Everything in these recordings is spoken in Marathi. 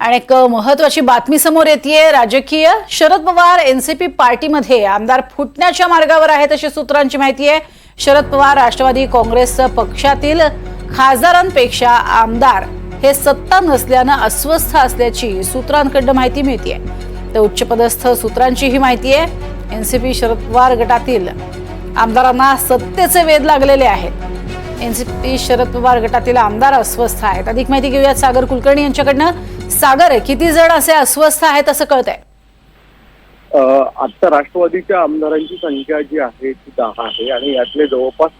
आणि एक महत्वाची बातमी समोर येते राजकीय शरद पवार एनसीपी पार्टीमध्ये आमदार फुटण्याच्या मार्गावर आहेत अशी सूत्रांची माहिती आहे. शरद पवार राष्ट्रवादी काँग्रेस पक्षातील खासदारांपेक्षा आमदार हे सत्ता नसल्यानं अस्वस्थ असल्याची सूत्रांकडनं माहिती मिळते तर उच्चपदस्थ सूत्रांची ही माहिती आहे. एनसीपी शरद पवार गटातील आमदारांना सत्तेचे वेध लागलेले आहेत. एनसीपी शरद पवार गटातील आमदार अस्वस्थ आहेत. अधिक माहिती घेऊयात सागर कुलकर्णी यांच्याकडनं. सागर किती जण असे अस्वस्थ आहेत असं कळत आहे आता राष्ट्रवादीच्या आमदारांची संख्या जी आहे ती दहा आहे आणि यातले जवळपास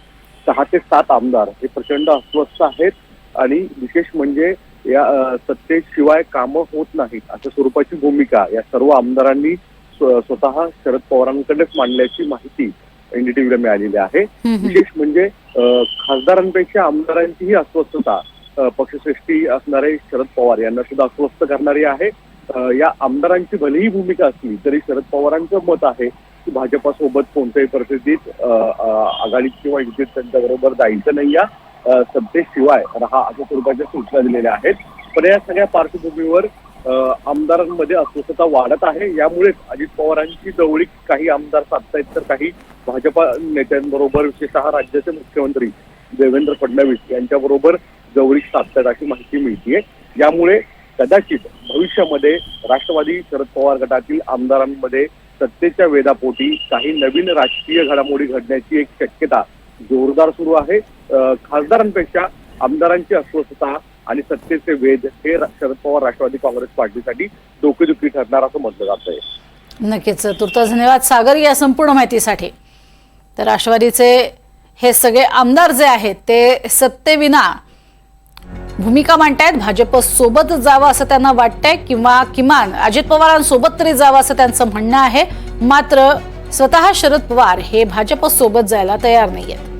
सहा ते सात आमदार हे प्रचंड अस्वस्थ आहेत आणि विशेष म्हणजे या सत्तेशिवाय कामं होत नाहीत अशा स्वरूपाची भूमिका या सर्व आमदारांनी स्वतः शरद पवारांकडेच मांडल्याची माहिती एनडीटीव्हीला मिळालेली आहे. विशेष म्हणजे खासदारांपेक्षा आमदारांचीही अस्वस्थता पक्षश्रेष्ठी असणारे शरद पवार यांना सुद्धा अस्वस्थ करणारी आहे. या आमदारांची भलेही भूमिका असली तरी शरद पवारांचं मत आहे की भाजपासोबत कोणत्याही परिस्थितीत आघाडीत किंवा युतीत त्यांच्याबरोबर जायचं नाही या सत्तेशिवाय राहा अशा स्वरूपाच्या सूचना दिलेल्या आहेत. पण या सगळ्या पार्श्वभूमीवर आमदारांमध्ये अस्वस्थता वाढत आहे. यामुळेच अजित पवारांची जवळीक काही आमदार साधतायत तर काही भाजपा नेत्यांबरोबर विशेषतः राज्याचे मुख्यमंत्री देवेंद्र फडणवीस यांच्याबरोबर जवळीक साधतात अशी माहिती मिळतीये. यामुळे कदाचित भविष्यामध्ये राष्ट्रवादी शरद पवार गटातील आमदारांमध्ये सत्तेच्या वेदापोटी काही नवीन राजकीय घडामोडी घडण्याची एक शक्यता जोरदार सुरू आहे. खासदारांपेक्षा आमदारांची अस्वस्थता आणि सत्तेचे वेध हे शरद पवार राष्ट्रवादी काँग्रेस पार्टीसाठी डोकेदुखी ठरणार असं म्हटलं जात आहे नक्कीच. तुर्तास धन्यवाद सागर या संपूर्ण माहितीसाठी. तर राष्ट्रवादीचे हे सगळे आमदार जे आहेत ते सत्तेविना भूमिका मांडतायत. भाजप सोबत जावं असं त्यांना वाटतंय किंवा किमान अजित पवारांसोबत तरी जावं असं त्यांचं म्हणणं आहे. मात्र स्वतः शरद पवार हे भाजप सोबत जायला तयार नाही आहेत